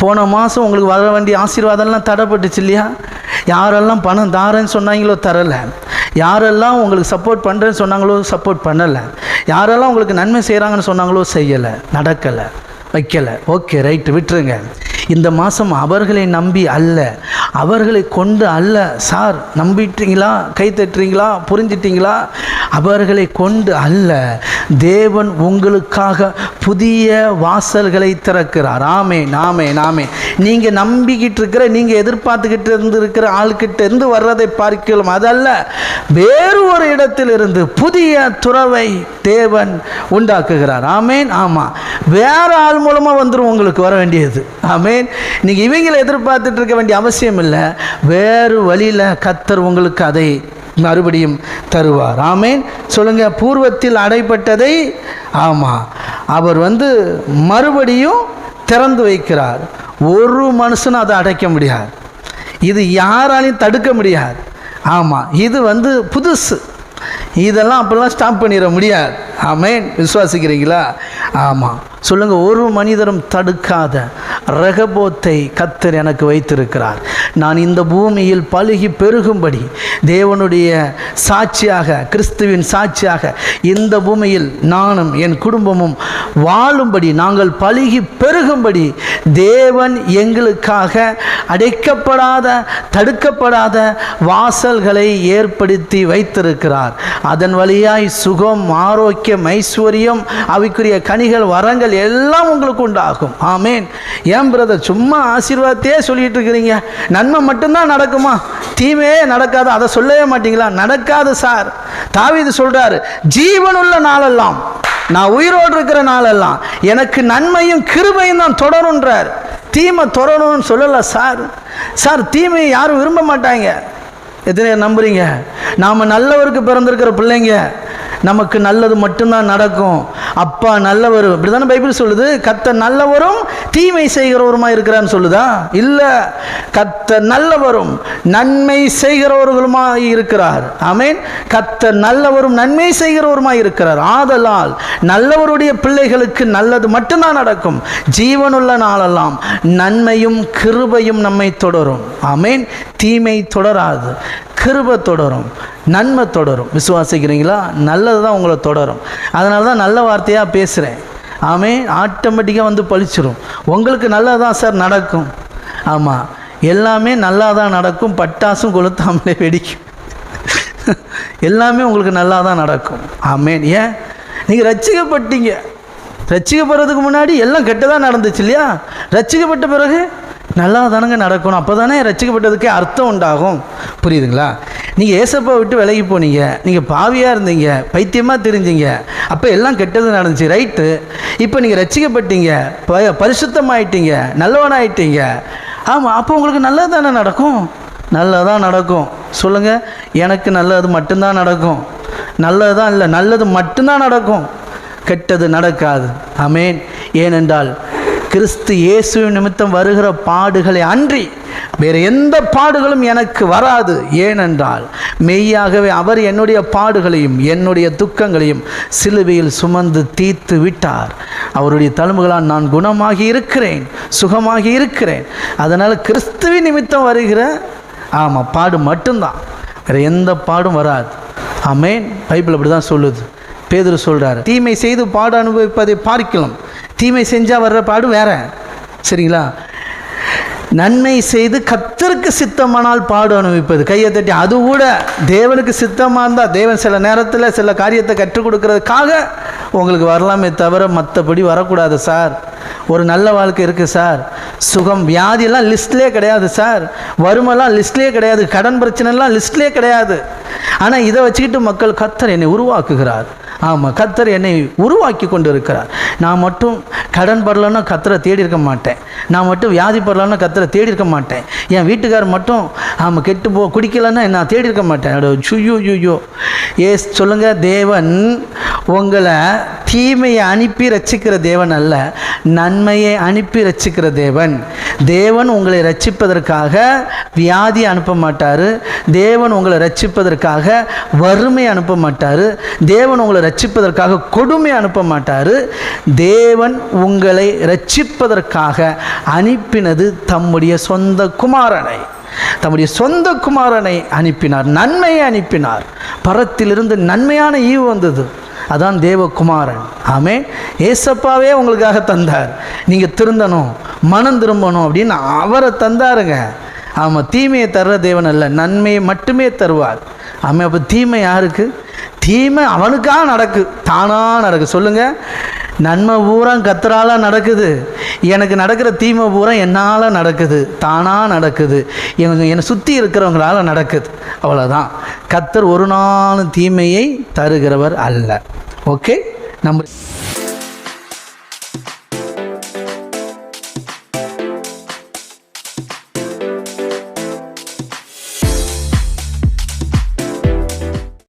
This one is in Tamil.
போன மாதம் உங்களுக்கு வர வேண்டிய ஆசீர்வாதம்லாம் தடைப்பட்டுச்சு இல்லையா? யாரெல்லாம் பணம் தாரேன்னு சொன்னாங்களோ தரலை. யாரெல்லாம் உங்களுக்கு சப்போர்ட் பண்ணுறேன்னு சொன்னாங்களோ சப்போர்ட் பண்ணலை. யாரெல்லாம் உங்களுக்கு நன்மை செய்கிறாங்கன்னு சொன்னாங்களோ செய்யலை. நடக்கலை. வைக்கலை. ஓகே ரைட்டு விட்டுருங்க. இந்த மாதம் அவர்களை நம்பி அல்ல. அவர்களை கொண்டு அல்ல. சார் நம்பிட்டீங்களா? கை தட்டுறீங்களா? புரிஞ்சிட்டீங்களா? அவர்களை கொண்டு அல்ல. தேவன் உங்களுக்காக புதிய வாசல்களை திறக்கிறார். ஆமே நாமே நாமே நீங்கள் நம்பிக்கிட்டு இருக்கிற நீங்கள் எதிர்பார்த்துக்கிட்டு இருந்து இருக்கிற ஆள்கிட்ட இருந்து வர்றதை பார்க்கலாம். அதல்ல வேறு ஒரு இடத்திலிருந்து புதிய துறவை தேவன் உண்டாக்குகிறார். ஆமேன் ஆமாம் வேறு ஆள் மூலமாக வந்துடும் உங்களுக்கு வர வேண்டியது. ஆமேன் நீங்கள் இவங்களை எதிர்பார்த்துட்டு இருக்க வேண்டிய அவசியம் இல்லை. வேறு வழியில் கத்தர் உங்களுக்கு அதை மறுபடியும் தருவார். ஆமேன் சொல்லுங்க பூர்வத்தில் அடைப்பட்டதை ஆமாம் அவர் வந்து மறுபடியும் திறந்து வைக்கிறார். ஒரு மனுஷனும் அதை அடைக்க முடியாது. இது யாராலையும் தடுக்க முடியாது. ஆமாம் இது வந்து புதுசு. இதெல்லாம் அப்படிலாம் ஸ்டாப் பண்ணிட முடியாது. ஆமேன். விசுவாசிக்கிறீங்களா? ஆமாம் சொல்லுங்கள் ஒரு மனிதரும் தடுக்காத ரகபோத்தை கத்தர் எனக்கு வைத்திருக்கிறார். நான் இந்த பூமியில் பழுகி பெருகும்படி தேவனுடைய சாட்சியாக கிறிஸ்துவின் சாட்சியாக இந்த பூமியில் நானும் என் குடும்பமும் வாழும்படி நாங்கள் பழுகி பெருகும்படி தேவன் எங்களுக்காக அடைக்கப்படாத தடுக்கப்படாத வாசல்களை ஏற்படுத்தி வைத்திருக்கிறார். அதன் வழியாய் சுகம் ஆரோக்கியம் ஐஸ்வர்யம் அவைக்குரிய கனிகள் வரங்கள் எல்லாம் உங்களுக்கு உண்டாகும். ஆமேன். ஏன் பிரதர் சும்மா ஆசீர்வாதத்தையே சொல்லிட்டு இருக்கிறீங்க? நன்மை மட்டும்தான் நடக்குமா? தீமையே நடக்காது. அதை சொல்லவே மாட்டீங்களா? நடக்காது சார். தாவிது சொல்கிறாரு ஜீவனுள்ள நாளெல்லாம் நான் உயிரோடு இருக்கிற நாளெல்லாம் எனக்கு நன்மையும் கிருபையும் தான் தொடருன்றார் தீமை தொடரணும்னு சொல்லலை சார். சார் தீமையை யாரும் விரும்ப மாட்டாங்க. எத்தனை நம்புறீங்க. நாம் நல்லவருக்கு பிறந்திருக்கிற பிள்ளைங்க நமக்கு நல்லது மட்டும்தான் நடக்கும். அப்பா நல்லவர். இப்படி தானே பைபிள் சொல்லுது? கத்த நல்லவரும் தீமை செய்கிறவருமா இருக்கிறான்னு சொல்லுதா? இல்லை. கத்த நல்லவரும் நன்மை செய்கிறவர்களுமா இருக்கிறார். ஆமேன். கத்த நல்லவரும் நன்மை செய்கிறவருமா இருக்கிறார். ஆதலால் நல்லவருடைய பிள்ளைகளுக்கு நல்லது மட்டும்தான் நடக்கும். ஜீவனுள்ள நாளெல்லாம் நன்மையும் கிருபையும் நம்மை தொடரும். ஆமேன். தீமை தொடராது. கிருப தொடரும். நன்மை தொடரும். விசுவாசிக்கிறீங்களா? நல்லது தான் உங்களை தொடரும். அதனால தான் நல்ல வார்த்தையாக பேசுகிறேன் ஆமே ஆட்டோமேட்டிக்காக வந்து பழிச்சிடும் உங்களுக்கு நல்லது தான் சார் நடக்கும். ஆமாம் எல்லாமே நல்லா தான் நடக்கும். பட்டாசும் கொளுத்தாமலே வெடிக்கும். எல்லாமே உங்களுக்கு நல்லா தான் நடக்கும். ஆமேன். ஏன்? நீங்கள் ரச்சிக்கப்பட்டீங்க ரச்சிக்கப்படுறதுக்கு முன்னாடி எல்லாம் கெட்டதாக நடந்துச்சு இல்லையா? ரச்சிக்கப்பட்ட பிறகு நல்லா தானங்க நடக்கணும். அப்போ தானே ரச்சிக்கப்பட்டதுக்கே அர்த்தம் உண்டாகும். புரியுதுங்களா? நீங்கள் ஏசப்பா விட்டு விலகி போனீங்க. நீங்கள் பாவியாக இருந்தீங்க. பைத்தியமாக தெரிஞ்சீங்க. அப்போ எல்லாம் கெட்டது நடந்துச்சு ரைட்டு இப்போ நீங்கள் ரசிக்கப்பட்டீங்க ப பரிசுத்தமாயிட்டீங்க. நல்லவனாயிட்டீங்க. ஆமாம் அப்போ உங்களுக்கு நல்லது தானே நடக்கும்? நல்லதான் நடக்கும். சொல்லுங்கள் எனக்கு நல்லது மட்டும்தான் நடக்கும். நல்லது தான் இல்லை நல்லது மட்டும்தான் நடக்கும். கெட்டது நடக்காது. அமேன் ஏனென்றால் கிறிஸ்து இயேசு நிமித்தம் வருகிற பாடுகளை அன்றி வேறு எந்த பாடுகளும் எனக்கு வராது. ஏனென்றால் மெய்யாகவே அவர் என்னுடைய பாடுகளையும் என்னுடைய துக்கங்களையும் சிலுவையில் சுமந்து தீர்த்து விட்டார். அவருடைய தழும்புகளால் நான் குணமாகி இருக்கிறேன் சுகமாகி இருக்கிறேன். அதனால் கிறிஸ்துவின் நிமித்தம் வருகிற ஆமாம் பாடு மட்டும்தான். வேறு எந்த பாடும் வராது. ஆமேன். பைபிள் அப்படி தான் சொல்லுது. பேதர் சொல்கிறார் தீமை செய்து பாடு அனுபவிப்பதை பார்க்கலாம். தீமை செஞ்சால் வர்ற பாடு வேற. சரிங்களா? நன்மை செய்து கத்தருக்கு சித்தமானால் பாடு அனுபவிப்பது. கையை தட்டி அது கூட தேவனுக்கு சித்தமாக இருந்தால் தேவன் சில நேரத்தில் சில காரியத்தை கற்றுக் கொடுக்கறதுக்காக உங்களுக்கு வரலாமே தவிர மற்றபடி வரக்கூடாது சார். ஒரு நல்ல வாழ்க்கை இருக்குது சார். சுகம் வியாதியெல்லாம் லிஸ்ட்லேயே கிடையாது சார். வறுமெல்லாம் லிஸ்ட்லேயே கிடையாது. கடன் பிரச்சனைலாம் லிஸ்ட்லேயே கிடையாது. ஆனால் இதை வச்சுக்கிட்டு மக்கள் கத்தர் என்னை உருவாக்குகிறார். ஆமாம் கத்தர் என்னை உருவாக்கி கொண்டு இருக்கிறார் நான் மட்டும் கடன் படலன்னா கத்தரை தேடி இருக்க மாட்டேன். நான் மட்டும் வியாதி படலன்னா கத்தரை தேடி இருக்க மாட்டேன். என் வீட்டுக்காரர் மட்டும் ஆமாம் கெட்டு போ குடிக்கலன்னா நான் தேடி இருக்க மாட்டேன். சுயோ சுய்யோ யுயோ ஏ சொல்லுங்கள் தேவன் உங்களை தீமையை அனுப்பி ரச்சிக்கிற தேவன் அல்ல நன்மையை அனுப்பி ரச்சிக்கிற தேவன். தேவன் உங்களை ரட்சிப்பதற்காக வியாதி அனுப்ப மாட்டார். தேவன் உங்களை ரட்சிப்பதற்காக வறுமை அனுப்ப மாட்டார். தேவன் உங்களை ரட்சிப்பதற்காக கொடுமை அனுப்ப மாட்டார். தேவன் உங்களை ரட்சிப்பதற்காக அனுப்பினது தம்முடைய சொந்த குமாரனை. தம்முடைய சொந்த குமாரனை அனுப்பினார் நன்மையை அனுப்பினார். பரத்திலிருந்து நன்மையான ஈவு வந்தது. அதான் தேவகுமாரன். ஆமே ஏசப்பாவே உங்களுக்காக தந்தார். நீங்கள் திருந்தணும் மனம் திரும்பணும் அப்படின்னு அவரை தந்தாருங்க. ஆமாம் தீமையை தர்ற தேவன் அல்ல நன்மையை மட்டுமே தருவார். ஆமாம் அப்போ தீமை யாருக்கு? தீமை அவனுக்காக நடக்கு தானாக நடக்கு. சொல்லுங்கள் நன்மை பூரா கத்தரால நடக்குது. எனக்கு நடக்கிற தீமை பூரா என்னால் நடக்குது. தானாக நடக்குது. எங்க என்னை சுற்றி இருக்கிறவங்களால நடக்குது. அவ்வளோதான் கத்தர் ஒரு நாளும் தீமையை தருகிறவர் அல்ல. ஓகே? நம்ம